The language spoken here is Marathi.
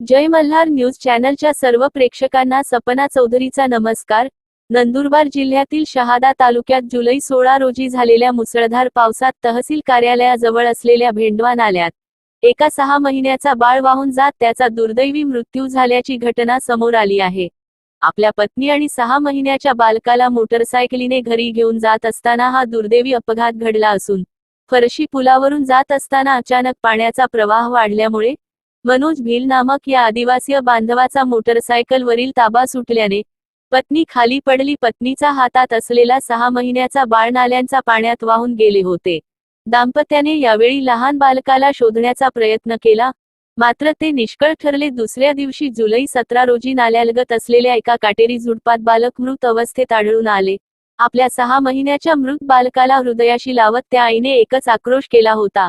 जय मल्हार न्यूज चॅनलच्या सर्व प्रेक्षकांना सपना चौधरीचा नमस्कार. नंदुरबार जिल्ह्यातील शहादा तालुक्यात जुलै सोळा रोजी झालेल्या मुसळधार पावसात तहसील कार्यालयाजवळ असलेल्या भेंडवा नाल्यात एका सहा महिन्याचा बाळ वाहून जात त्याचा दुर्दैवी मृत्यू झाल्याची घटना समोर आली आहे. आपल्या पत्नी आणि सहा महिन्याच्या बालकाला मोटरसायकलीने घरी घेऊन जात असताना हा दुर्दैवी अपघात घडला असून फरशी पुलावरून जात असताना अचानक पाण्याचा प्रवाह वाढल्यामुळे मनोज भील नामक या आदिवासीय बांधवाचा मोटरसायकलवरील ताबा सुटल्याने पत्नी खाली पडली. पत्नीचा हातात असलेला सहा महिन्याचा बाळ नाल्यांचा पाण्यात वाहून गेले होते. दाम्पत्याने यावेळी लहान बालकाला शोधण्याचा प्रयत्न केला. मात्र ते निष्कळ ठरले. दुसऱ्या दिवशी जुलै सतरा रोजी नाल्यालगत असलेल्या एका काटेरी झुडपात बालक मृत अवस्थेत आढळून आले. आपल्या सहा महिन्याच्या मृत बालकाला हृदयाशी लावत त्या आईने एकच आक्रोश केला होता.